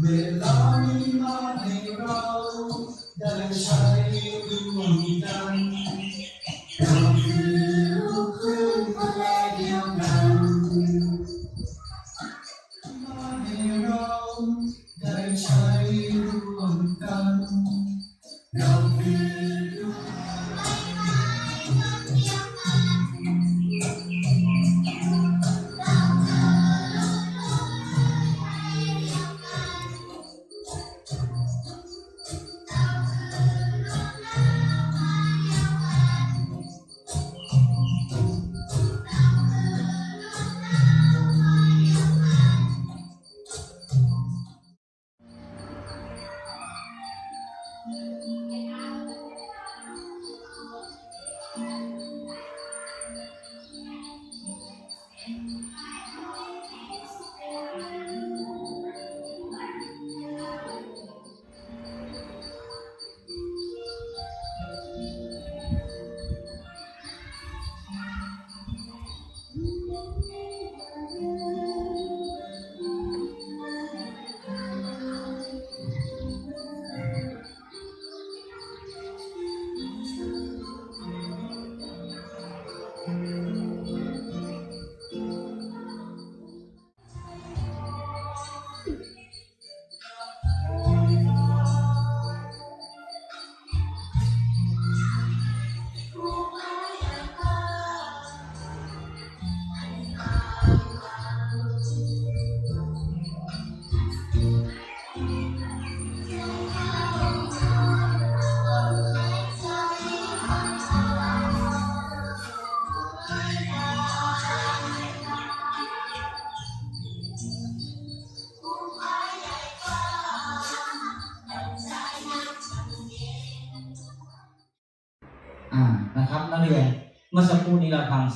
เวลามีมาให้เราได้ใช้ด้วยกัน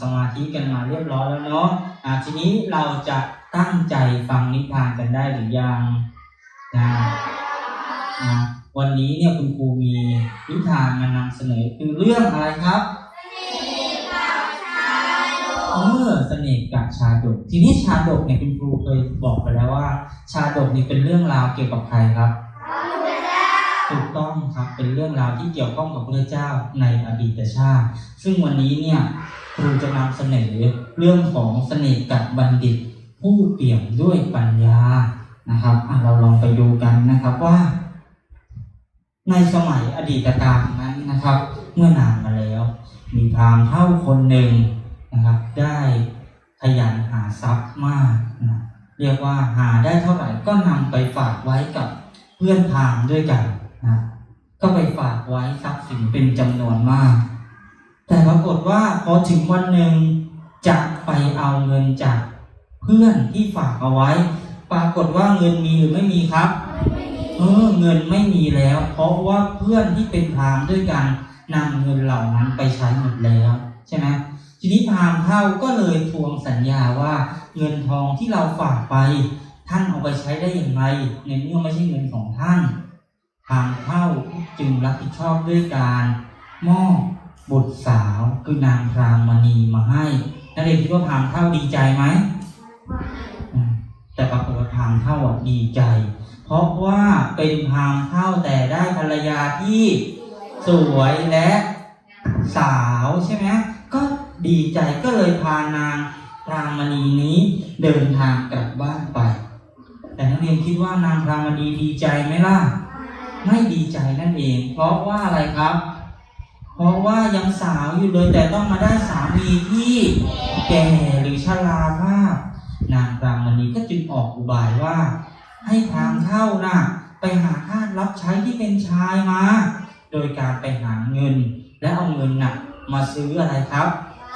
สมาธิกันมาเรียบร้อยแล้วเนาะอ่าทีนี้เราจะตั้งใจฟังนิทานกันได้หรือยังนะอ่าวันนี้เนี่ยคุณครูมีนิทานมานำเสนอคือเรื่องอะไรครับเออเสน่ห์กับชาดก ทีนี้ชาดกเนี่ยคุณครูเคยบอกไปแล้วว่า ชาดกนี่เป็นเรื่องราวเกี่ยวกับใครครับ ถูกต้องครับเป็นเรื่องราวที่เกี่ยวข้องกับพระเจ้าในอดีตชาติ ซึ่งวันนี้เนี่ยครูจะนำเสนอเรื่องของเสน่ห์กับบัณฑิต ผู้เปี่ยมด้วยปัญญานะครับเราลองไปดูกันนะครับว่า ในสมัยอดีตการนั้นนะครับ เมื่อนานมาแล้ว มีพราหมณ์เท่าคนหนึ่งนะครับ ได้ขยันหาทรัพย์มากนะเรียกว่าหาได้เท่าไหร่ก็นำไปฝากไว้กับเพื่อนพราหมณ์ด้วยกัน นะก็ไปฝากไว้ทรัพย์สินเป็นจำนวนมาก แต่ปรากฏว่าพอถึงวันหนึ่งจะไปเอาเงินจากเพื่อนที่ฝากเอาไว้ ปรากฏว่าเงินมีหรือไม่มีครับเออเงินไม่มีแล้ว เพราะว่าเพื่อนที่เป็นพราหมณ์ด้วยกันนำเงินเหล่านั้นไปใช้หมดแล้วใช่ไหมทีนี้พราหมณ์เท่าก็เลยทวงสัญญาว่าเงินทองที่เราฝากไป ท่านเอาไปใช้ได้อย่างไรในเมื่อไม่ใช่เงินของท่าน พาหมเท่าจึงรับผิดชอบด้วยการมอบบุตรสาวคือนางพรามณีมาให้นักเรียนคิดว่าพราหมเท่าดีใจไหมแต่ปรากฏว่าพราหมเท่าดีใจ เพราะว่าเป็นพราหมเท่าแต่ได้ภรรยาที่สวยและสาวใช่ไหมก็ดีใจก็เลยพานางพรามณีนี้เดินทางกลับบ้านไป แต่นักเรียนคิดว่านางพรามณีดีใจไหมล่ะ ไม่ดีใจนั่นเอง เพราะว่าอะไรครับ เพราะว่ายังสาวอยู่เลยแต่ต้องมาได้สามีที่แก่หรือชราภาพนางรามณีก็จึงออกอุบายว่า ให้พรามเท่าน่ะไปหาทารับใช้ที่เป็นชายมา โดยการไปหาเงิน และเอาเงินน่ะมาซื้ออะไรครับ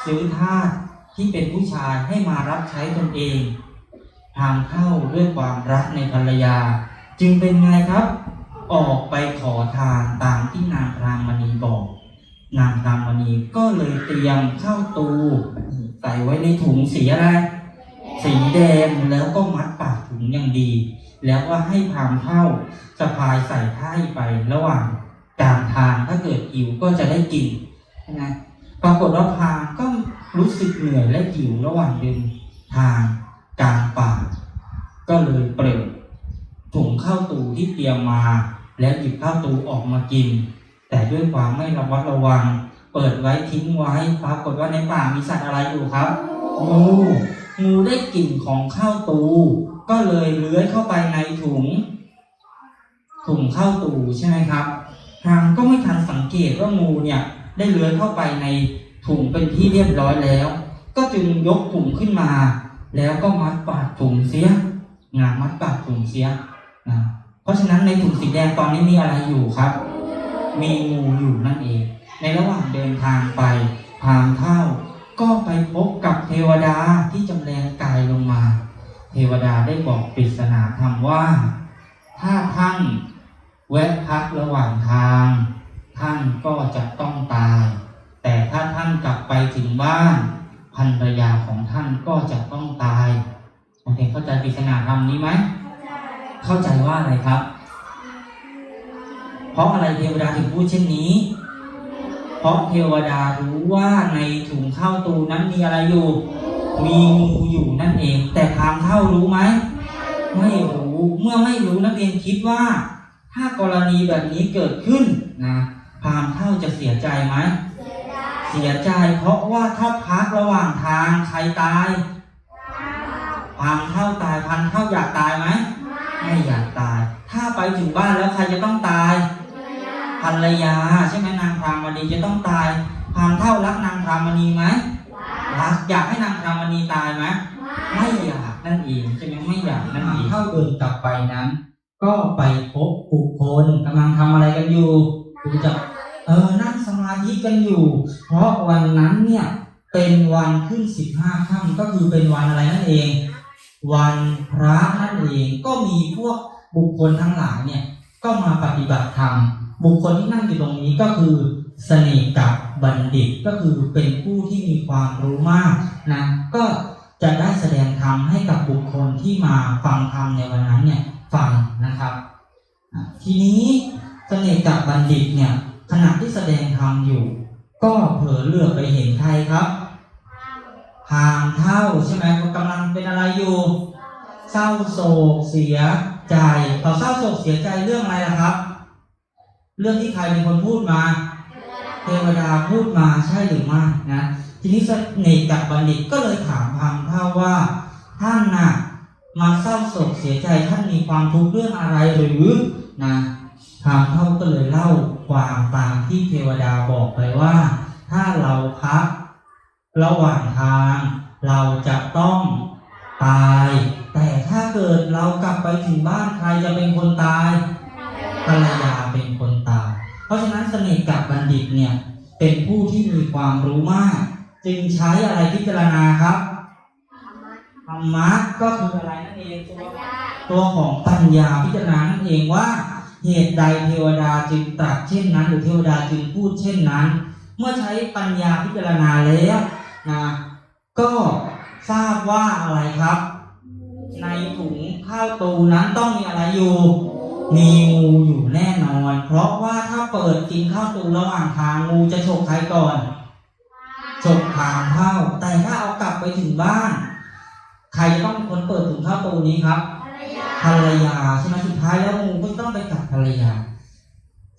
ซื้อทาสที่เป็นผู้ชายให้มารับใช้ตนเองพรามเท่าด้วยความรักในภรรยา จึงเป็นไงครับ ออกไปขอทานตามที่นางรามณีบอก นางรามณีก็เลยเตรียมข้าวตูใส่ไว้ในถุงสีอะไรสีแดงแล้วก็มัดปากถุงอย่างดี แล้วก็ให้พามเท่าสะพายใส่ท้ายไประหว่างกลางทางถ้าเกิดหิวก็จะได้กินนะปรากฏว่าพามก็รู้สึกเหนื่อยและหิวระหว่างเดินทางกลางป่าก็เลยเปรตถุงข้าวตูที่เตรียมมา แล้วหยิบข้าวตูออกมากิน แต่ด้วยความไม่ระมัดระวัง เปิดไว้ทิ้งไว้ปรากฏว่าในป่ามีสัตว์อะไรอยู่ครับงูงูได้กลิ่นของข้าวตู ก็เลยเลื้อยเข้าไปในถุง ถุงข้าวตูใช่ไหมครับ ทางก็ไม่ทันสังเกตว่างูเนี่ยได้เลื้อยเข้าไปในถุงเป็นที่เรียบร้อยแล้ว ก็จึงยกถุงขึ้นมา แล้วก็มัดปากถุงเสียงามัดปากถุงเสียนะ เพราะฉะนั้นในถุงสีแดงตอนนี้มีอะไรอยู่ครับ มีงูอยู่นั่นเอง ในระหว่างเดินทางไปทางเท่าก็ไปพบกับเทวดาที่จำแรงกายลงมา เทวดาได้บอกปริศนาธรรมว่า ถ้าท่านแวะพักระหว่างทาง ท่านก็จะต้องตาย แต่ถ้าท่านกลับไปถึงบ้านภรรยาของท่านก็จะต้องตายโอเคเข้าใจปริศนาธรรมนี้ไหม เข้าใจว่าอะไรครับ เพราะอะไรเทวดาถึงพูดเช่นนี้ เพราะเทวดารู้ว่าในถุงข้าวตูนั้นมีอะไรอยู่ มีงูอยู่นั่นเอง แต่พามเท่ารู้ไหม ไม่รู้ เมื่อไม่รู้นักเรียนคิดว่า ถ้ากรณีแบบนี้เกิดขึ้นนะพามเท่าจะเสียใจไหม เสียใจ เพราะว่าถ้าพักระหว่างทางใครตายพามเท่าตายพันเท่าอยากตายไหม ไม่อยากตาย ถ้าไปถึงบ้านแล้วใครจะต้องตายภรรยาใช่ไหมนางพรามณีจะต้องตายพรามเท่ารักนางพรามณีไหมรักอยากให้นางพรามณีตายไหมไม่อยากนั่นเองใช่ไหมไม่อยากนั่นเองเท่าเดินกลับไปนั้น ก็ไปพบบุคคลกำลังทำอะไรกันอยู่ดูจะเออนั่งสมาธิกันอยู่ เพราะวันนั้นเนี่ยเป็นวันขึ้นสิบห้าค่ำก็คือเป็นวันอะไรนั่นเอง วันพระนั่นเองก็มีพวกบุคคลทั้งหลายเนี่ยก็มาปฏิบัติธรรมบุคคลที่นั่งอยู่ตรงนี้ก็คือสนิทกับบัณฑิตก็คือเป็นผู้ที่มีความรู้มากนะก็จะได้แสดงธรรมให้กับบุคคลที่มาฟังธรรมในวันนั้นเนี่ยฟังนะครับ ทีนี้เสนิทกับบัณฑิตเนี่ยขณะที่แสดงธรรมอยู่ ก็เผลอเลือกไปเห็นใครครับ พรามเท่าใช่ไหมเขากำลังเป็นอะไรอยู่ เศร้าโศกเสียใจเขาเศร้าโศกเสียใจเรื่องอะไรล่ะครับ เรื่องที่ใครเป็นคนพูดมา เทวดาพูดมาใช่หรือไม่นะทีนี้สนิทกับบัณฑิตก็เลยถามพามเท่าว่าท่านน่ะมาเศร้าโศกเสียใจท่านมีความทุกข์เรื่องอะไรหรือนะพามเท่าก็เลยเล่าความตามที่เทวดาบอกไปว่า ถ้าเราพัก ระหว่างทาง เราจะต้องตาย แต่ถ้าเกิดเรากลับไปถึงบ้านใครจะเป็นคนตายภรรยาเป็นคนตาย เพราะฉะนั้นสนิทกับบัณฑิตเนี่ยเป็นผู้ที่มีความรู้มาก จึงใช้อะไรพิจารณาครับธรรมะก็คืออะไรนั่นเองตัวตัวของปัญญาพิจารณานั่นเองว่า เหตุใดเทวดาจึงตรัสเช่นนั้น หรือเทวดาจึงพูดเช่นนั้น เมื่อใช้ปัญญาพิจารณาแล้ว นะก็ทราบว่าอะไรครับ ในถุงข้าวตูนั้นต้องมีอะไรอยู่ มีงูอยู่แน่นอน เพราะว่าถ้าเปิดกินข้าวตูระหว่างทางงูจะฉกใครก่อนฉกทางเข้า แต่ถ้าเอากลับไปถึงบ้าน ใครจะต้องคนเปิดถุงข้าวตูนี้ครับภรรยาใช่ไหมสุดท้ายแล้วงูก็ต้องไปกับภรรยา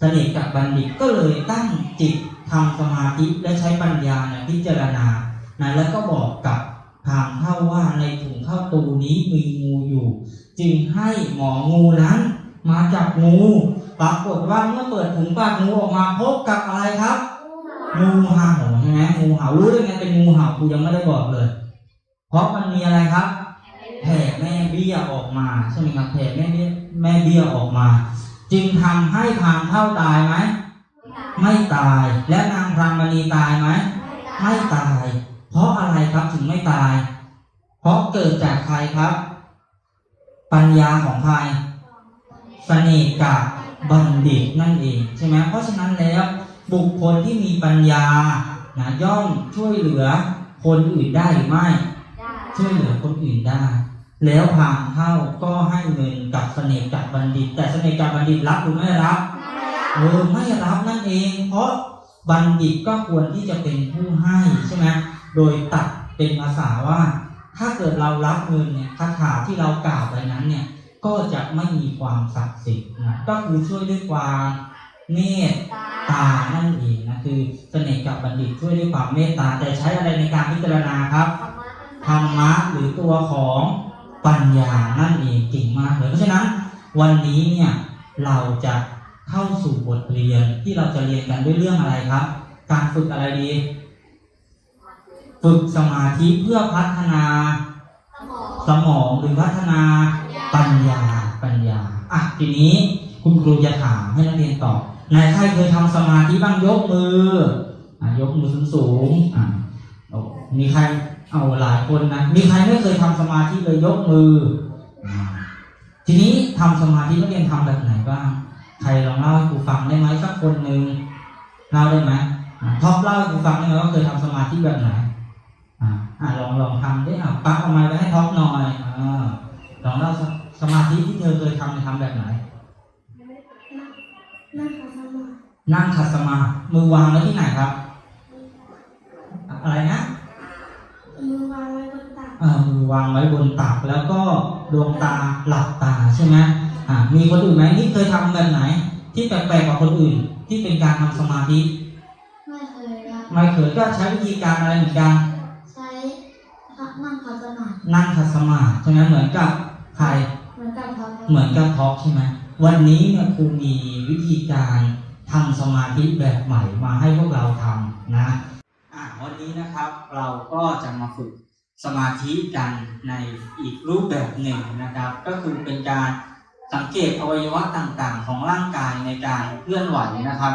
สนิทกับบัณฑิตก็เลยตั้งจิตทำสมาธิและใช้ปัญญาเนี่ยพิจารณา นะแล้วก็บอกกับพรามเท่าว่าในถุงข้าวตูนี้มีงูอยู่ จึงให้หมองูนั้นมาจับงูปรากฏว่าเมื่อเปิดถุงปากงูออกมาพบกับอะไรครับงูเห่าใช่ไหมงูเห่ารู้ได้ไงเป็นงูเห่าครูยังไม่ได้บอกเลย เพราะมันมีอะไรครับแผ่แม่เบี้ยออกมาใช่ไหมครับแผ่แม่เบี้ยแม่เบี้ยออกมา จึงทำให้พามเท่าตายไหมไม่ตายและนางพรามณีตายไหมไม่ตาย ราะอะไรครับถึงไม่ตาย เพราะเกิดจากใครครับ ปัญญาของใครสนิทกับบัณฑิตนั่นเองใช่ไหมเพราะฉะนั้นแล้วบุคคลที่มีปัญญานะย่อมช่วยเหลือคนอื่นได้หรือไม่ ช่วยเหลือคนอื่นได้ แล้วพางเข้าก็ให้เงินกับเสน่ห์กับบัณฑิต แต่เสน่ห์กับบัณฑิตรับหรือไม่รับเออไม่รับนั่นเอง เพราะบัณฑิตก็ควรที่จะเป็นผู้ให้ใช่ไหม โดยตัดเป็นภาษาว่า ถ้าเกิดเรารับเงินเนี่ยคาถาที่เรากล่าวไปนั้นเนี่ยก็จะไม่มีความศักดิ์สิทธิ์นะก็คือช่วยด้วยความเมตตานั่นเองนะคือเสน่ห์กับบัณฑิตช่วยด้วยความเมตตา แต่ใช้อะไรในการพิจารณาครับธรรมะหรือตัวของปัญญานั่นเองเก่งมากเลยเพราะฉะนั้นวันนี้เนี่ยเราจะเข้าสู่บทเรียนที่เราจะเรียนกันด้วยเรื่องอะไรครับ การฝึกอะไรดี ฝึกสมาธิเพื่อพัฒนาสมองหรือพัฒนาปัญญาปัญญาอะทีนี้คุณครูจะถามให้นักเรียนตอบนายใครเคยทำสมาธิบ้างยกมืออะยกมือสูงสูงอะมีใครเอาหลายคนนะมีใครไม่เคยทำสมาธิเลยยกมืออทีนี้ทำสมาธินักเรียนทำแบบไหนบ้างใครลองเล่าให้ครูฟังได้ไหมสักคนหนึ่งเล่าได้ไหมท็อปเล่าให้ครูฟังได้ไหมว่าเคยทำสมาธิแบบไหน อ่าอ่าลองลองทำได้อะปักเอาไม้ไปให้ท็อปหน่อยอ่าลองเล่าสสมาธิที่เธอเคยทำเนี่ยทำแบบไหน นั่งขัดสมาธินั่งขัดสมาธิมือวางไว้ที่ไหนครับ อะไรนะมือวางไว้บนตักเอ่อมือวางไว้บนตักแล้วก็ดวงตาหลับตาใช่ไหมอ่ามีคนอื่นไหมนี่เคยทำแบบไหน ที่แปลกๆกว่าคนอื่น ที่เป็นการทำสมาธิ ไม่เคยครับไม่เคยก็ใช้วิธีการอะไรเหมือนกัน ใช้นั่งขัดสมาธิ นั่งขัดสมาธิใช่ไหมเหมือนกับใครเหมือนกับเขาเหมือนกับท็อกใช่ไหมวันนี้เนี่ยครูมีวิธีการทำสมาธิแบบใหม่มาให้พวกเราทำนะอะวันนี้นะครับเราก็จะมาฝึกสมาธิกันในอีกรูปแบบหนึ่งนะครับ ก็คือเป็นการสังเกตอวัยวะต่างๆ ของร่างกายในการเคลื่อนไหวนะครับ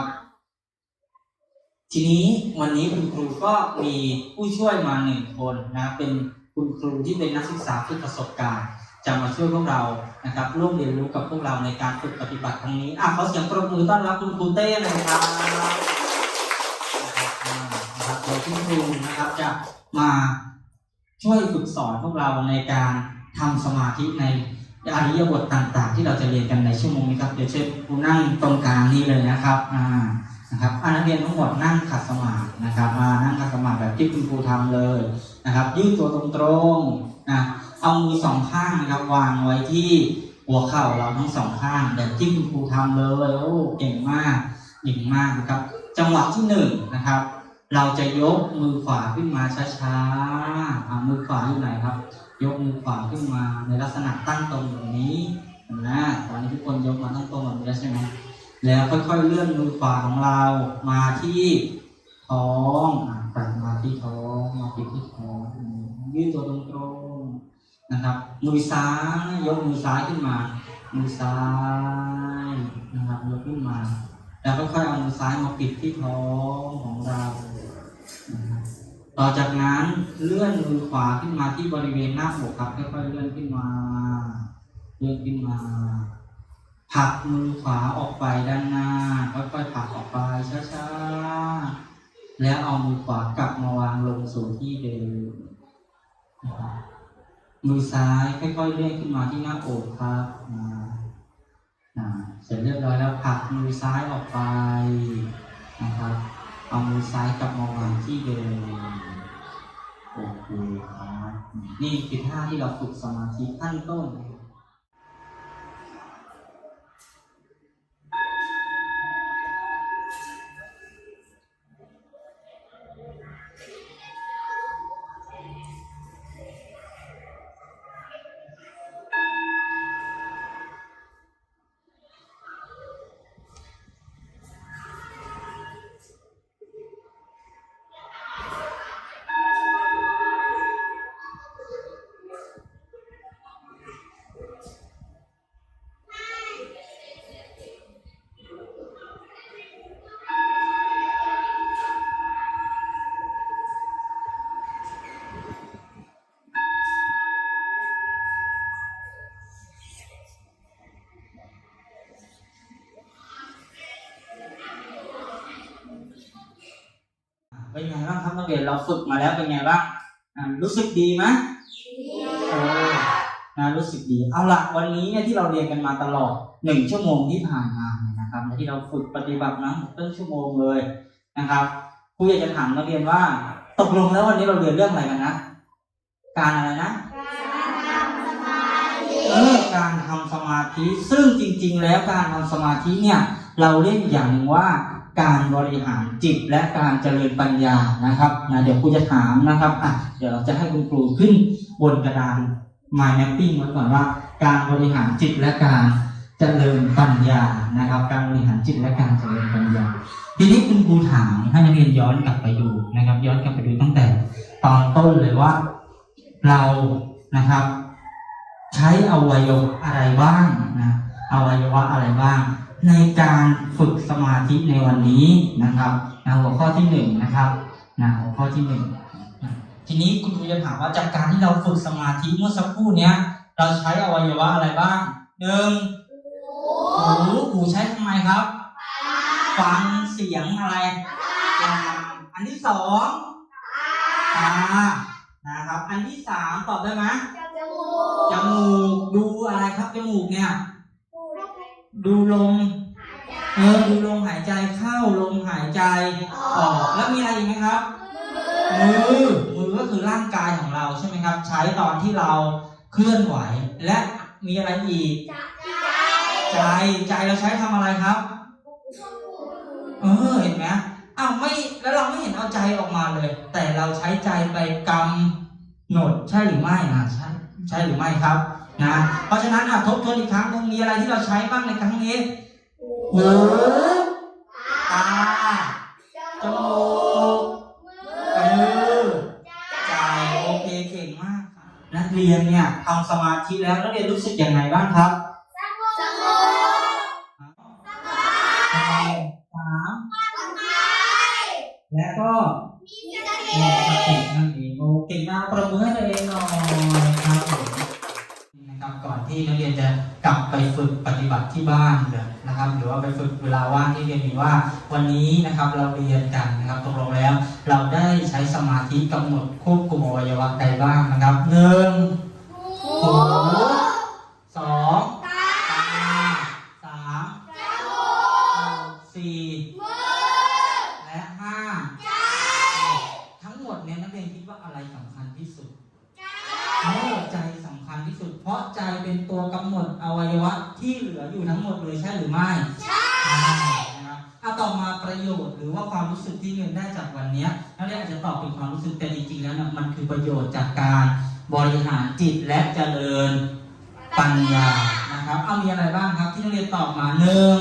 ทีนี้วันนี้คุณครูก็มีผู้ช่วยมาหนึ่งคนนะเป็น คุณครูที่เป็นนักศึกษาฝึกประสบการณ์จะมาช่วยพวกเรานะครับ ร่วมเรียนรู้กับพวกเราในการฝึกปฏิบัติครั้งนี้อะขอเสียงปรบมือต้อนรับคุณครูเต้หน่อยครับนะครับอ่านะครับโดยคุณครูนะครับจะมาช่วยฝึกสอนพวกเราในการทำสมาธิในอริยบทต่าง ๆ ที่เราจะเรียนกันในชั่วโมงนี้ครับเดี๋ยวเชิญครูนั่งตรงกลางนี้เลยนะครับอ่า นะครับนักเรียนทั้งหมดนั่งขัดสมาธินะครับ มานั่งขัดสมาธิแบบที่คุณครูทำเลยนะครับ ยืดตัวตรงๆนะเอามือสองข้างนะครับวางไว้ที่หัวเข่าเราทั้งสองข้างแบบที่คุณครูทำเลยโอ้เก่งมากเก่งมากนะครับ จังหวะที่หนึ่งนะครับ เราจะยกมือขวาขึ้นมาช้าๆเอามือขวาอยู่ไหนครับ ยกมือขวาขึ้นมาในลักษณะตั้งตรงแบบนี้นะตอนนี้ทุกคนยกมาตั้งตรงแบบนี้ใช่ไหม แล้วค่อยๆเลื่อนมือขวาของเรามาที่ท้องอะกลับมาที่ท้องมาปิดที่ท้องยืดตัวตรงๆนะครับ มือซ้ายยกมือซ้ายขึ้นมา มือซ้ายนะครับยกขึ้นมา แล้วค่อยๆเอามือซ้ายมาปิดที่ท้องของเรานะต่อจากนั้นเลื่อนมือขวาขึ้นมาที่บริเวณหน้าอกครับค่อยๆเลื่อนขึ้นมา เลื่อนขึ้นมา ผลักมือขวาออกไปด้านหน้าค่อยๆผลักออกไปช้าๆแล้วเอามือขวากลับมาวางลงสู่ที่เดิมมือซ้ายค่อยๆเลื่อนขึ้นมาที่หน้าอกครับเสร็จเรียบร้อยแล้วผลักมือซ้ายออกไปนะครับเอามือซ้ายกลับมาวางที่เดิมโอเคครับนี่คือท่าที่เราฝึกสมาธิขั้นต้น เป็นไงบ้างครับนักเรียนเราฝึกมาแล้วเป็นไงบ้างอ่ารู้สึกดีไหมเออนะรู้สึกดี เอาละวันนี้เนี่ยที่เราเรียนกันมาตลอดหนึ่งชั่วโมงที่ผ่านมาเนี่ยนะครับและที่เราฝึกปฏิบัตินะต้นชั่วโมงเลยนะครับครูอยากจะถามนักเรียนว่า ตกลงแล้ววันนี้เราเรียนเรื่องอะไรกันนะ การอะไรนะเออการทำสมาธิซึ่งจริง ๆ แล้วการทำสมาธิเนี่ย เราเรียกอย่างหนึ่งว่า การบริหารจิตและการเจริญปัญญานะครับนะเดี๋ยวครูจะถามนะครับอะเดี๋ยวเราจะให้คุณครูขึ้นบนกระดาน mind mapping ไว้ก่อนว่า การบริหารจิตและการเจริญปัญญานะครับ การบริหารจิตและการเจริญปัญญา ทีนี้คุณครูถามให้นักเรียนย้อนกลับไปดูนะครับ ย้อนกลับไปดูตั้งแต่ตอนต้นเลยว่า เรานะครับ ใช้อวัยวะอะไรบ้างนะอวัยวะอะไรบ้าง ในการฝึกสมาธิในวันนี้นะครับนะหัวข้อที่หนึ่งนะครับนะหัวข้อที่หนึ่งนะทีนี้คุณครูจะถามว่าจากการที่เราฝึกสมาธิเมื่อสักครู่เนี้ยเราใช้อวัยวะอะไรบ้างหนึ่งหูหูใช้ทำไมครับ ฟังเสียงอะไรฟังอันที่สองตานะครับ อันที่สามตอบได้ไหมจมูกดูอะไรครับจมูกเนี่ย ดูลมเออดูลมหายใจเข้าลมหายใจออกแล้วมีอะไรอีกไหมครับมือมือก็คือร่างกายของเราใช่ไหมครับ ใช้ตอนที่เราเคลื่อนไหว และมีอะไรอีก ใจใจเราใช้ทำอะไรครับ เออเห็นไหมอ้าวไม่แล้วเราไม่เห็นเอาใจออกมาเลย แต่เราใช้ใจไปกำหนดใช่หรือไม่นะใช่ใช่หรือไม่ครับ นะเพราะฉะนั้นอะทบทวนอีกครั้งหนึงมีอะไรที่เราใช้บ้างในครั้งนี้หูตาจมูกมือใจโอเคเก่งมากครับนักเรียนเนี่ยทำสมาธิแล้วนักเรียนรู้สึกยังไงบ้างครับสามและก็มีสตินั่นเองโอเก่งมากประมือให้ตัวเองหน่อยครับผมนะครับก่อน ที่นักเรียนจะกลับไปฝึกปฏิบัติที่บ้านเลยนะครับ หรือว่าไปฝึกเวลาว่างที่เรียนมีว่าวันนี้นะครับเราเรียนกันนะครับตกลงแล้ว เราได้ใช้สมาธิกำหนดควบคุมอวัยวะใดบ้างนะครับหนึ่งหูสองตาสามสี่และห้า ทั้งหมดเนี่ยนักเรียนคิดว่าอะไรสำคัญที่สุดเออใจสำคัญที่สุด เพราะใจเป็น ตัวกำหนดอวัยวะที่เหลืออยู่ทั้งหมดเลยใช่หรือไม่ใช่นะครับเอาต่อมาประโยชน์หรือว่าความรู้สึกที่เรียนได้จากวันนี้นักเรียนอาจจะตอบเป็นความรู้สึกแต่จริงๆแล้วนะมันคือประโยชน์จากการบริหารจิตและเจริญปัญญานะครับ เอามีอะไรบ้างครับที่นักเรียนตอบมาหนึ่ง